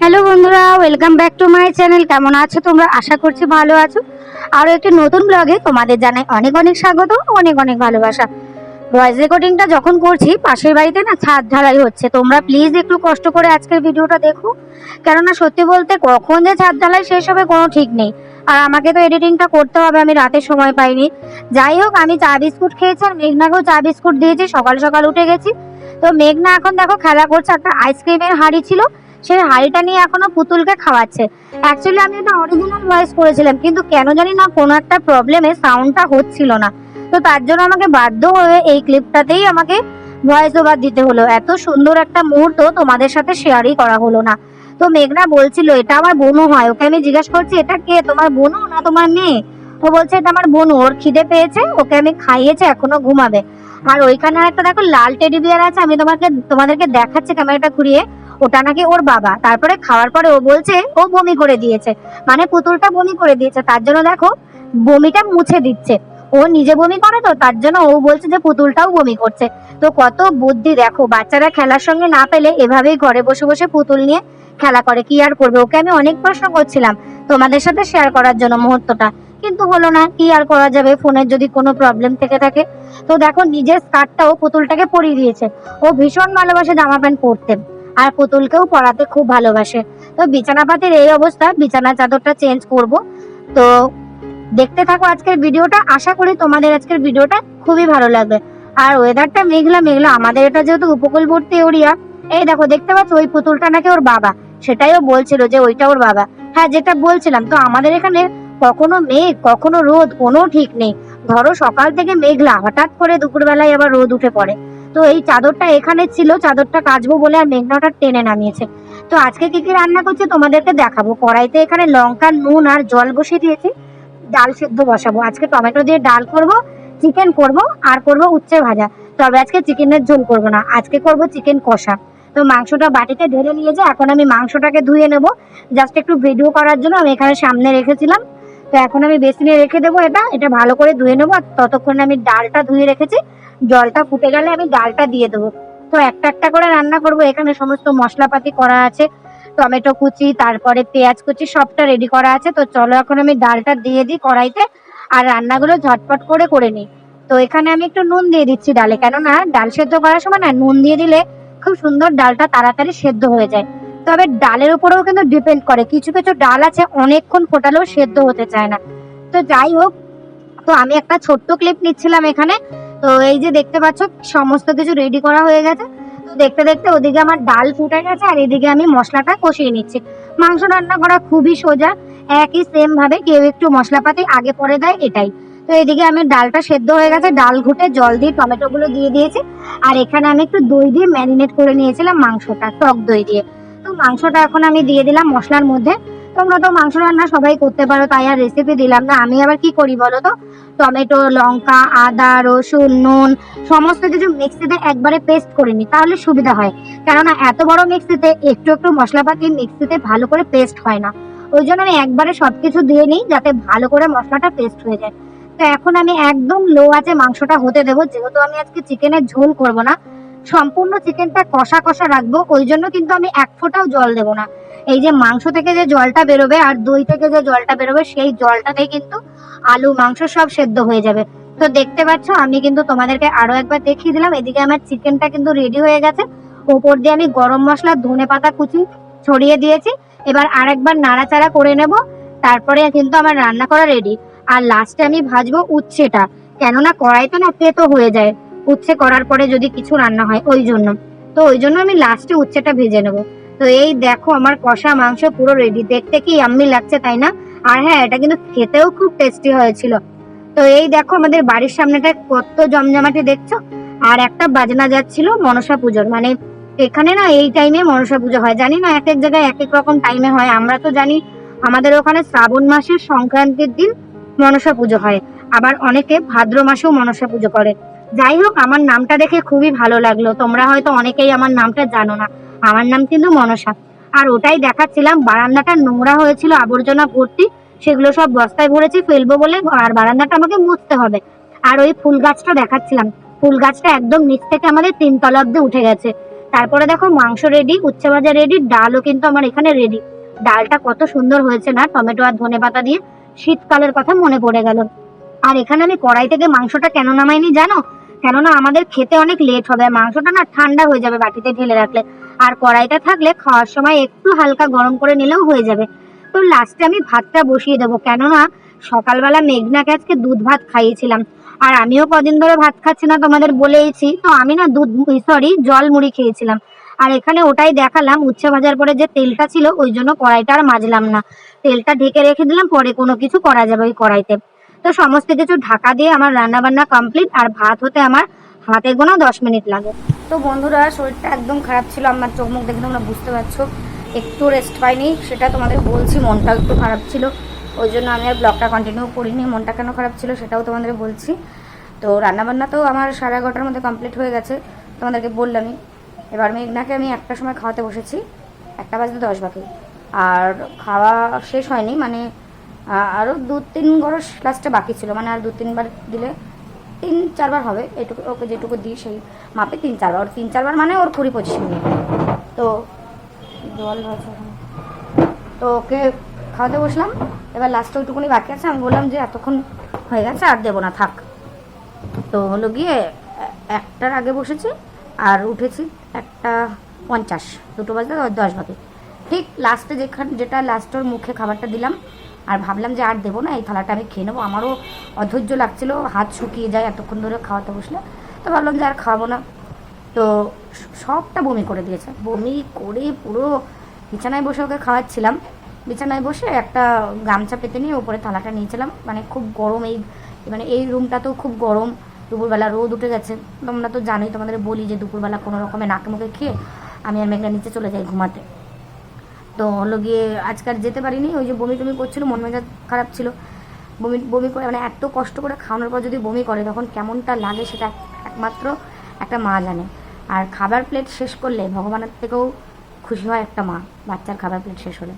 Hello বন্ধুরা welcome back to my channel কেমন আছো তোমরা? আশা করছি ভালো আছো। আরও একটি নতুন ব্লগে তোমাদের জানাই অনেক অনেক স্বাগত, অনেক অনেক ভালোবাসা। ভয়েস রেকর্ডিংটা যখন করছি, পাশের বাড়িতে না ছাদ ঢালাই হচ্ছে। তোমরা প্লিজ একটু কষ্ট করে আজকের ভিডিওটা দেখো। কেননা সত্যি বলতে কখন যে ছাদ ঢালাই শেষ হবে কোনো ঠিক নেই। আর আমাকে তো এডিটিংটা করতে হবে, আমি রাতে সময় পাইনি। যাই হোক, আমি চা বিস্কুট খেয়েছি আর মেঘনাকেও চা বিস্কুট দিয়েছি। সকাল সকাল উঠে গেছি। তো মেঘনা এখন দেখো খেলা করছে, একটা আইসক্রিমের হাঁড়ি ছিল। সেই হাঁড়িটা নিয়ে এখনও পুতুলকে খাওয়াচ্ছে। অ্যাকচুয়ালি আমি এটা অরিজিনাল ভয়েস করেছিলাম, কিন্তু কেন জানি না কোনো একটা প্রবলেমে সাউন্ডটা হচ্ছিল না। তো তার জন্য আমাকে বাধ্য হয়ে এই ক্লিপটাতেই আমাকে ভয়েস ওভার দিতে হলো। এত সুন্দর একটা মুহূর্ত তোমাদের সাথে শেয়ারই করা হলো না। তো মেঘনা বলছিল, এটা আমার বোনু হয়। ওকে আমি জিজ্ঞাসা করছি, এটা কে? তোমার বোনু না তোমার মেয়ে? ও বলছে, এটা আমার বোনু ওর খিদে পেয়েছে, ওকে আমি খাইয়েছে, এখনও ঘুমাবে। আর ওইখানে একটা দেখো, লাল টেডি বিয়ার আছে, আমি তোমাকে, তোমাদেরকে দেখাচ্ছি ক্যামেরাটা ঘুরিয়ে। ওটা নাকি ওর বাবা। তারপরে খাওয়ার পরে ও বলছে, ও বমি করে দিয়েছে। মানে পুতুলটা বমি করে দিয়েছে, তার জন্য দেখো বমিটা মুছে দিচ্ছে। ও নিজে বমি করে তো, তার জন্য ও বলছে যে পুতুলটাও বমি করছে। তো কত বুদ্ধি দেখো, বাচ্চারা খেলার সঙ্গে না পেলে এভাবেই ঘরে বসে বসে পুতুল নিয়ে খেলা করে। কি আর করবে? ওকে আমি অনেক প্রশ্ন করছিলাম তোমাদের সাথে শেয়ার করার জন্য মুহূর্তটা। কিন্তু হলো না, কি আর করা যাবে? ফোনের যদি কোনো প্রবলেম থেকে থাকে। তো দেখো, নিজের স্কার্টটাও পুতুলটাকে পরিয়ে দিয়েছে। ও ভীষণ ভালোবাসে জামা প্যান্ট পরতে। আর পুতুলকেও পরাতে খুব ভালোবাসে। তো বিছানাপাতির এই অবস্থা বিছানা চাদরটা চেঞ্জ করব। তো দেখতে থাকো আজকের ভিডিওটা। আশা করি তোমাদের আজকের ভিডিওটা খুবই ভালো লাগবে। আর ওয়েদারটা মেঘলা মেঘলা। আমাদের এটা যেহেতু উপকূলবর্তী এরিয়া এই দেখো, দেখতে পাচ্ছ ওই পুতুলটা নাকি ওর বাবা। সেটাইও বলছিল যে ওইটা ওর বাবা। হ্যাঁ যেটা বলছিলাম, তো আমাদের এখানে কখনো মেঘ, কখনো রোদ, কোনো ঠিক নেই। ধরো সকাল থেকে মেঘলা, হঠাৎ করে দুপুরবেলায় আবার রোদ উঠে পড়ে। তো এই চাদরটা এখানে ছিল, চাদরটা কাচবো বলে আর মেঘনাটা টেনে নামিয়েছে। তো আজকে কি কি রান্না করছে তোমাদেরকে দেখাবো। কড়াইতে এখানে লঙ্কা, নুন আর জল বসিয়ে দিয়েছি। ডাল সেদ্ধ বসাবো। আজকে টমেটো দিয়ে ডাল করব, চিকেন করব আর করব উচ্ছে ভাজা। তবে আজকে চিকেনের ঝোল করব না। আজকে করব চিকেন কষা। তো মাংসটা বাটিতে ঢেলে নিয়ে যে এখন আমি মাংসটাকে ধুয়ে নেব। জাস্ট একটু ভিডিও করার জন্য আমি এখানে সামনে রেখেছিলাম। তো এখন আমি বেসিনে রেখে দেবো এটা। এটা ভালো করে ধুয়ে নেব। আর ততক্ষণে আমি ডালটা ধুয়ে রেখেছি। জলটা ফুটে গেলে আমি ডালটা দিয়ে দেবো। তো একটা একটা করে রান্না করব। এখানে সমস্ত মশলাপাতি করা আছে, টমেটো কুচি, তারপরে পেঁয়াজ কুচি, সবটা রেডি করা আছে। তো চলো এখন আমি ডালটা দিয়ে দিই কড়াইতে আর রান্নাগুলো ঝটপট করে করে নিই। তো এখানে আমি একটু নুন দিয়ে দিচ্ছি ডালে। কেননা ডাল সেদ্ধ করার সময় না, নুন দিয়ে দিলে খুব সুন্দর ডালটা তাড়াতাড়ি সেদ্ধ হয়ে যায়। তবে ডালের উপরেও কিন্তু ডিপেন্ড করে। কিছু কিছু ডাল আছে অনেকক্ষণ ফোটালেও সেদ্ধ হতে চায় না। তো যাই হোক, তো আমি একটা ছোট্ট ক্লিপ নিচ্ছিলাম এখানে। তো এই যে দেখতে পাচ্ছ, সমস্ত কিছু রেডি করা হয়ে গেছে। তো দেখতে দেখতে ওদিকে আমার ডাল ফুটে গেছে আর এদিকে আমি মশলাটা কষিয়ে নিচ্ছি। মাংস রান্না করা খুবই সোজা, একই সেম ভাবে কেউ একটু মশলাপাতি আগে পরে দেয় এটাই। তো এদিকে আমি ডালটা সেদ্ধ হয়ে গেছে, ডাল ঘুটে জল দিয়ে টমেটো গুলো দিয়ে দিয়েছি। আর এখানে আমি একটু দই দিয়ে ম্যারিনেট করে নিয়েছিলাম মাংসটা, টক দই দিয়ে। তো মাংসটা এখন আমি দিয়ে দিলাম মশলার মধ্যে। তোমরা তো মাংস রান্না সবাই করতে পারো, তাই আর রেসিপি দিলাম না। আমি আবার কি করি বলো তো? টমেটো, লঙ্কা, আদা, রসুন, নুন, সমস্ত কিছু মিক্সিতে একবারে পেস্ট করে নিই, তাহলে সুবিধা হয়। কেননা এত বড় মিক্সিতে একটু একটু মশলাপাতি মিক্সিতে ভালো করে পেস্ট হয় না। ওই জন্য আমি একবারে সব কিছু দিয়ে নিই, যাতে ভালো করে মশলাটা পেস্ট হয়ে যায়। তো এখন আমি একদম লো আছে মাংসটা হতে দেবো, যেহেতু আমি আজকে চিকেনের ঝোল করব না। সম্পূর্ণ চিকেনটা কষা কষা রাখব, ওই জন্য কিন্তু আমি এক ফোঁটাও জল দেবো না। এই যে মাংস থেকে যে জলটা বেরোবে আর দই থেকে যে জলটা বেরোবে, সেই জলটাতে কিন্তু আলু, মাংস সব সেদ্ধ হয়ে যাবে। তো দেখতে পাচ্ছ, আমি কিন্তু তোমাদেরকে আরও একবার দেখিয়ে দিলাম। এদিকে আমার চিকেনটা কিন্তু রেডি হয়ে গেছে। ওপর দিয়ে আমি গরম মশলা, ধনে পাতা কুচি ছড়িয়ে দিয়েছি। এবার আরেকবার নাড়াচাড়া করে নেব। তারপরে কিন্তু আমার রান্না করা রেডি আর লাস্টে আমি ভাজবো উচ্ছেটা। কেননা কড়াইতে না তেতো হয়ে যায়। উচ্ছে করার পরে যদি কিছু রান্না হয়, ওই জন্য। তো ওই জন্য আমি লাস্টে উচ্ছেটা ভেজে নেব। তো এই দেখো আমার কষা মাংস পুরো রেডি দেখতে কি আম্মি লাগছে, তাই না? আর হ্যাঁ এটা কিন্তু খেতেও খুব টেস্টি হয়েছিল। তো এই দেখো আমাদের বাড়ির সামনেটা কত জমজমাটি দেখছ? আর একটা বাজনা যাচ্ছিল মনসা পুজোর। মানে এখানে না এই টাইমে মনসা পুজো হয়। জানি না এক এক জায়গায় এক এক রকম টাইমে হয়। আমরা তো জানি আমাদের ওখানে শ্রাবণ মাসের সংক্রান্তির দিন মনসা পুজো হয়। আবার অনেকে ভাদ্র মাসেও মনসা পুজো করে। যাই হোক, আমার নামটা দেখে খুবই ভালো লাগল। তোমরা হয়তো অনেকেই আমার নামটা জানো না। আমার নাম কিন্তু মনসা। আর ওটাই দেখাচ্ছিলাম, বারান্দাটা নোংরা হয়েছিল, আবর্জনা ভর্তি, সেগুলো সব বস্তায় ভরেছি, ফেলব বলে, আর বারান্দাটা আমাকে মুছতে হবে। আর ওই ফুল গাছটা দেখাচ্ছিলাম, ফুল গাছটা একদম নিচ থেকে আমাদের তিনতলা অব্দি উঠে গেছে। তারপরে দেখো মাংস রেডি উচ্ছে ভাজা রেডি ডালও কিন্তু আমার এখানে রেডি ডালটা কত সুন্দর হয়েছে না, টমেটো আর ধনে পাতা দিয়ে, শীতকালের কথা মনে পড়ে গেল। আর এখানে আমি কড়াই থেকে মাংসটা কেন নামাইনি জানো? কেননা আমাদের খেতে অনেক লেট হবে, মাংসটা না ঠান্ডা হয়ে যাবে বাটিতে ঢেলে রাখলে। আর কড়াইটা থাকলে খাওয়ার সময় একটু হালকা গরম করে নিলেও হয়ে যাবে। তো লাস্টে আমি ভাতটা বসিয়ে দেবো, কেননা সকালবেলা মেঘনাকে আজকে দুধ ভাত খাইয়েছিলাম। আর আমিও কদিন ধরে ভাত খাচ্ছি না তোমাদের বলেইছি, তো আমি না দুধ সরি জল মুড়ি খেয়েছিলাম। আর এখানে ওটাই দেখালাম, উচ্ছে ভাজার পরে যে তেলটা ছিল, ওই জন্য কড়াইটা আর মাজলাম না। তেলটা ঢেকে রেখে দিলাম, পরে কোনো কিছু করা যাবে ওই কড়াইতে। তো সমস্ত কিছু ঢাকা দিয়ে আমার রান্না বান্না কমপ্লিট আর ভাত হতে আমার হাতে গোনা দশ মিনিট লাগে। তো বন্ধুরা, শরীরটা একদম খারাপ ছিল, আমার চোখ মুখ দেখে তোমরা বুঝতে পারছ, একটু রেস্ট পাইনি সেটা তোমাদের বলছি, মনটা একটু খারাপ ছিল, ওই জন্য আমি আর ব্লগটা কন্টিনিউ করিনি, মনটা কেন খারাপ ছিল সেটাও তোমাদের বলছি। তো রান্নাবান্না তো আমার সাড়ে এগারোটার মধ্যে কমপ্লিট হয়ে গেছে, তোমাদেরকে বললামই। এবার মেঘনাকে আমি একটা সময় খাওয়াতে বসেছি, একটা বাজতে দশ বাকি। আর খাওয়া শেষ হয়নি মানে আরও দু তিন গরস লাস্টে বাকি ছিল। মানে আর দু তিনবার দিলে তিন চারবার হবে। এটুকু ওকে যেটুকু দিই সেই মাপে তিন চারবার। ওর তিন চারবার মানে ওর কুড়ি পঁচিশ মিনিট। তো জল তো ওকে খাওয়াতে বসলাম। এবার লাস্টে ওইটুকুনি বাকি আছে। আমি বললাম যে এতক্ষণ হয়ে গেছে আর দেবো না, থাক। তো হলো গিয়ে একটার আগে বসেছি আর উঠেছি একটা পঞ্চাশ। দুটো বাজতে দশ বাজে ঠিক লাস্টে যেখানে যেটা লাস্টের মুখে খাবারটা দিলাম আর ভাবলাম যে আর দেবো না, এই থালাটা আমি খেয়ে নেব। আমারও অধৈর্য লাগছিল, হাত শুকিয়ে যায়, এতক্ষণ ধরে খাওয়াতে বসলে তো ভাবলাম যে আর খাওয়াবো না। তো সবটা বমি করে দিয়েছে। বমি করে পুরো বিছানায় বসে ওকে খাওয়াচ্ছিলাম। বিছানায় বসে একটা গামছা পেতে নিয়ে ওপরে থালাটা নিয়েছিলাম। মানে খুব গরম এই মানে এই রুমটাতেও খুব গরম। দুপুরবেলা রোদ উঠে গেছে। তোমরা তো জানোই, তোমাদের বলি যে দুপুরবেলা কোনো রকমের নাকে মুখে খেয়ে আমি আর মেঘনা নিচে চলে যাই ঘুমাতে। তো হলো গিয়ে আজকাল যেতে পারিনি, ওই যে বমি টমি করছিল, মন মেজাজ খারাপ ছিল। বমি বমি করে মানে এত কষ্ট করে খাওয়ানোর পর যদি বমি করে, তখন কেমনটা লাগে সেটা এক- একমাত্র একটা মা জানে। আর খাবার প্লেট শেষ করলে ভগবানের থেকেও খুশি হয় একটা মা, বাচ্চার খাবার প্লেট শেষ হলে।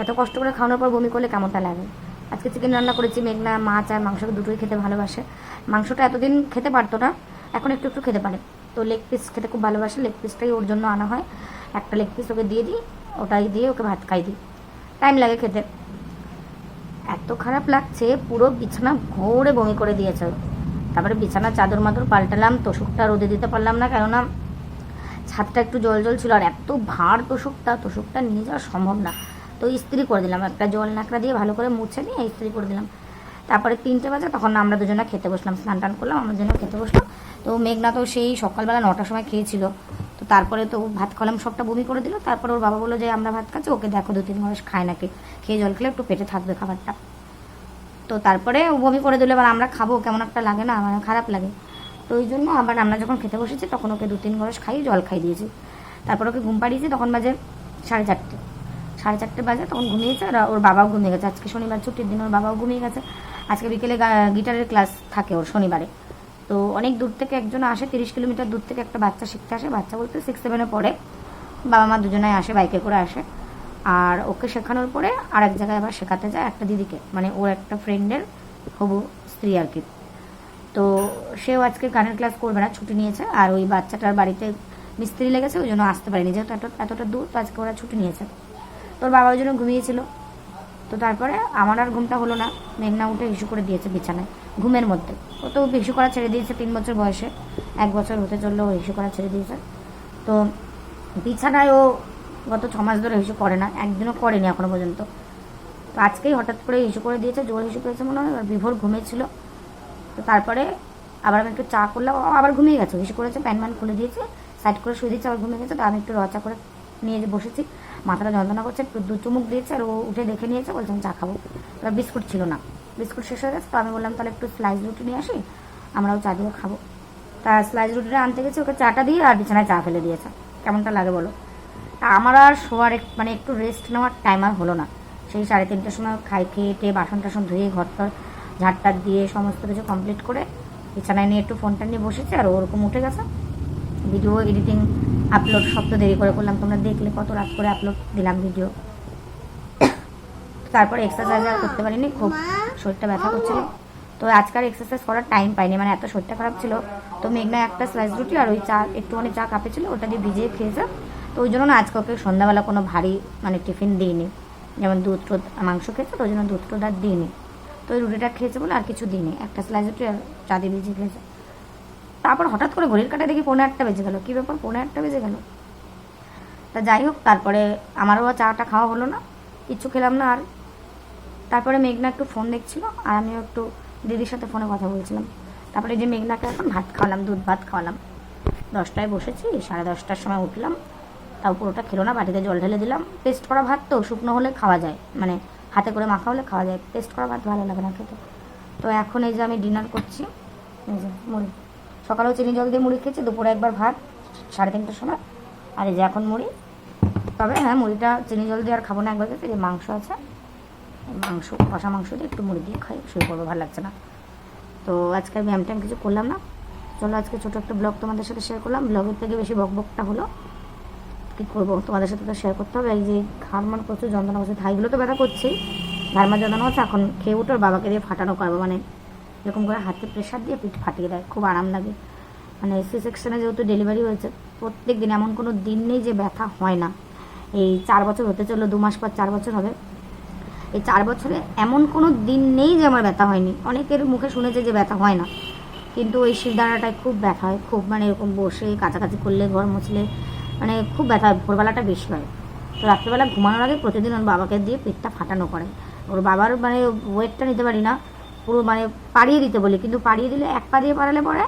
এত কষ্ট করে খাওয়ানোর পর বমি করলে কেমনটা লাগে? আজকে চিকেন রান্না করেছি, মেঘনা, মাছ আর মাংস দুটোই খেতে ভালোবাসে। মাংসটা এতদিন খেতে পারতো না, এখন একটু একটু খেতে পারে। তো লেগ পিস খেতে খুব ভালোবাসে লেগ পিসটাই ওর জন্য আনা হয়। একটা লেগ পিস ওকে দিয়ে দিই ওটাই দিয়ে ওকে ভাত খাই দিই। টাইম লাগে খেতে। এত খারাপ লাগছে, পুরো বিছানা ভোরে বমি করে দিয়েছে। তারপরে বিছানা চাদর মাদর পাল্টালাম, তোষকটা রোদে দিতে পারলাম না, কেননা ছাদটা একটু জল জল ছিল, আর এত ভার তোষকটা তোষকটা নিয়ে যাওয়া সম্ভব না। তো ইস্ত্রি করে দিলাম, একটা জল নাকড়া দিয়ে ভালো করে মুছে নিয়ে ইস্ত্রি করে দিলাম। তারপরে তিনটে বাজে, তখন আমরা দুজনে খেতে বসলাম, স্নান টান করলাম, আমরা দুজনে খেতে বসলাম। তো মেঘনা তো সেই সকালবেলা নটার সময় খেয়েছিল। তারপরে তো ভাত খালাম সবটা বমি করে দিল, তারপরে ওর বাবা বলল যে, আমরা ভাত খাচ্ছি, ওকে দেখো দু তিন মাস খায় নাকি, খেয়ে জল খেলে একটু পেটে থাকবে খাবারটা। তো তারপরে ও বমি করে দিলে, এবার আমরা খাব, কেমন একটা লাগে না আমার খারাপ লাগে। তো ওই জন্য আবার আমরা যখন খেতে বসেছি, তখন ওকে দু তিন গরস খাই, জল খাই দিয়েছি। তারপর ওকে ঘুম পাড়িয়েছি, তখন বাজে সাড়ে চারটে। সাড়ে চারটে বাজে, তখন ঘুমিয়েছে, আর ওর বাবাও ঘুমিয়ে গেছে। আজকে শনিবার, ছুটির দিন ওর বাবাও ঘুমিয়ে গেছে। আজকে বিকেলে গিটারের ক্লাস থাকে ওর শনিবারে। তো অনেক দূর থেকে একজন আসে, তিরিশ কিলোমিটার দূর থেকে একটা বাচ্চা শিখতে আসে। বাচ্চা বলতে সিক্স সেভেনে পড়ে। বাবা মা দুজনাই আসে, বাইকে করে আসে। আর ওকে শেখানোর পরে আর এক জায়গায় আবার শেখাতে যায় একটা দিদিকে। মানে ওর একটা ফ্রেন্ডের হবু স্ত্রী আর কি। তো সেও আজকে গানের ক্লাস করবে না, ছুটি নিয়েছে। আর ওই বাচ্চাটার বাড়িতে মিস্ত্রি লেগেছে, ওই জন্য আসতে পারেনি। যেহেতু এত, এতটা দূর, তো আজকে ওরা ছুটি নিয়েছে। তোর বাবা ওই জন্য ঘুমিয়েছিল। তো তারপরে আমার আর ঘুমটা হলো না। মেঘনা উঠে ইস্যু করে দিয়েছে বিছানায়। ঘুমের মধ্যে। ও তো ইস্যু করা ছেড়ে দিয়েছে তিন বছর বয়সে। এক বছর হতে চলল ও ইস্যু করা ছেড়ে দিয়েছে। তো বিছানায় ও গত ছ মাস ধরে ইস্যু করে না। একদিনও করেনি এখনও পর্যন্ত। তো আজকেই হঠাৎ করে ইস্যু করে দিয়েছে, জোর ইস্যু করেছে মনে হয় বিভোর ঘুমিয়েছিল। তো তারপরে আবার আমি একটু চা করলাম আবার ঘুমিয়ে গেছে। ইস্যু করেছে প্যান ম্যান খুলে দিয়েছে, সাইড করে শুয়ে দিয়েছে, আবার ঘুমিয়ে গেছে। তো আমি একটু রচা করে নিয়ে যে বসেছি। মাথাটা যন্ত্রণা করছে দু চুমুক দিয়েছে, আর ও উঠে দেখে নিয়েছে, বলছে আমি চা খাব। বিস্কুট ছিল না। বিস্কুট শেষ হয়ে গেছে, তো আমি বললাম, তাহলে একটু স্লাইস রুটি নিয়ে আসি, আমরাও চা দিয়ে খাব। তা স্লাইস রুটিটা আনতে গেছি, ওকে চাটা দিয়ে আর বিছানায় চা ফেলে দিয়েছে। কেমনটা লাগে বলো? তা আমার আর শোয়ার মানে একটু রেস্ট নেওয়ার টাইম আর হলো না। সেই সাড়ে তিনটের সময় খাই, খেয়ে টেয়ে বাসন টাসন ধুয়ে ঘর টর ঝাড়টার দিয়ে সমস্ত কিছু কমপ্লিট করে বিছানায় নিয়ে একটু ফোনটা নিয়ে বসেছি আর ওরকম উঠে গেছে। ভিডিও এডিটিং আপলোড সব তো দেরি করে করলাম। তোমরা দেখলে কত রাত করে আপলোড দিলাম ভিডিও তারপরে এক্সারসাইজ আর করতে পারিনি, খুব শরীরটা ব্যথা করছিল। তো আজকাল এক্সারসাইজ করার টাইম পাইনি মানে এত শরীরটা খারাপ ছিল। তো মেঘনা একটা স্লাইস রুটি আর ওই চা, একটুখানি চা কাপে ছিল ওটা দিয়ে ভিজিয়ে খেয়েছে। তো ওই জন্য না আজকে ওকে সন্ধ্যাবেলা কোনো ভারী মানে টিফিন দিইনি। যেমন দুধ টুধ, মাংস খেয়েছে, তো ওই জন্য দুধ টুধ আর দিইনি। তো ওই রুটিটা খেয়েছে বলে আর কিছু দিইনি। একটা স্লাইস রুটি আর চা দিয়ে ভিজিয়ে খেয়েছে। তারপর হঠাৎ করে ঘড়ির কাটা দেখি পৌনে আটটা বেজে গেল। কী ব্যাপার, পৌনে আটটা বেজে গেল? তা যাই হোক, তারপরে আমারও চাটা খাওয়া হলো না। কিচ্ছু খেলাম না আর। তারপরে মেঘনা একটু ফোন দেখছিল আর আমিও একটু দিদির সাথে ফোনে কথা বলছিলাম। তারপরে যে মেঘনাকে এখন ভাত খাওয়ালাম, দুধ ভাত খাওয়ালাম। দশটায় বসেছি, সাড়ে দশটার সময় উঠলাম। তাও পুরোটা খেলো না, বাটিতে জল ঢেলে দিলাম। পেস্ট করা ভাত তো, শুকনো হলে খাওয়া যায়। মানে হাতে করে মাখা হলে খাওয়া যায়। পেস্ট করা ভাত ভালো লাগে না খেতে। তো এখন এই যে আমি ডিনার করছি, এই যে মুড়ি। সকালেও চিনি জল দিয়ে মুড়ি খেয়েছি, দুপুরে একবার ভাত, সাড়ে তিনটার সময়। আর এই যে এখন মুড়ি। তবে হ্যাঁ মুড়িটা চিনি জল দিয়ে আর খাব না একবার খেতে যে মাংস আছে। মাংস, কষা মাংস দিয়ে একটু মুড়ি দিয়ে খাই শুয়ে পড়ব ভালো লাগছে না। তো আজকে আমি ব্যায়াম ট্যাম কিছু করলাম না। চলো আজকে ছোটো একটা ব্লগ তোমাদের সাথে শেয়ার করলাম। ব্লগের থেকে বেশি বক বকটা হলো। কী করব? তোমাদের সাথে তো শেয়ার করতে হবে। এই যে ঘাড়মার প্রচুর, যন্ত্রণা করছে। থাইগুলো তো ব্যথা করছেই ঘাড়মার যন্ত্রণা হচ্ছে এখন খেয়ে উঠে বাবাকে দিয়ে ফাটানো করব। মানে এরকম করে হাতে প্রেশার দিয়ে পিঠ ফাটিয়ে দেয়। খুব আরাম লাগে। মানে সি সেকশনে যেহেতু ডেলিভারি হয়েছে প্রত্যেক দিন এমন কোনো দিন নেই যে ব্যথা হয় না। এই চার বছর হতে চলল, দু মাস পর চার বছর হবে। এই চার বছরে এমন কোনো দিন নেই যে আমার ব্যথা হয়নি। অনেকের মুখে শুনেছে যে ব্যথা হয় না। কিন্তু ওই শিরদাঁড়াটায় খুব ব্যথা হয়। খুব মানে এরকম বসে কাছাকাছি করলে, ঘর মুছলে মানে খুব ব্যথা হয়। ভোরবেলাটা বেশি হয়। তো রাত্রেবেলা ঘুমানোর আগে প্রতিদিন ওর বাবাকে দিয়ে পেটটা ফাটানো করে। ওর বাবার মানে ওয়েটটা নিতে পারি না। পুরো মানে পাড়িয়ে দিতে বলি। কিন্তু পাড়িয়ে দিলে এক পা দিয়ে পারালে পরে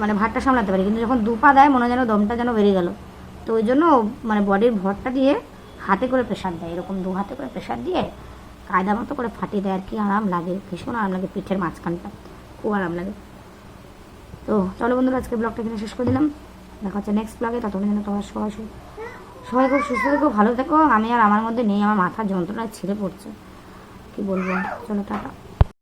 মানে ভাতটা সামলাতে পারি। কিন্তু যখন দু পা দেয়, মনে যেন দমটা যেন বেরিয়ে গেল। তো ওই জন্য মানে বডির ভরটা দিয়ে হাতে করে প্রেশার দেয়। এরকম দু হাতে করে প্রেশার দিয়ে কায়দা মতো করে ফাটিয়ে দেয় আর কি, আরাম লাগে, ভীষণ আরাম লাগে পিঠের মাঝখানটা, খুব আরাম লাগে। তো চলো বন্ধুরা আজকে ব্লগটা এখানে শেষ করে দিলাম। দেখা হচ্ছে নেক্সট ব্লগে ততক্ষণ যেন তোমার সবাই সবাই খুব সুস্থ থেকো, ভালো থেকো। আমি আর আমার মধ্যে নেই, আমার মাথার যন্ত্রণায় ছিঁড়ে পড়ছে। কি বলব? চলো টাটা।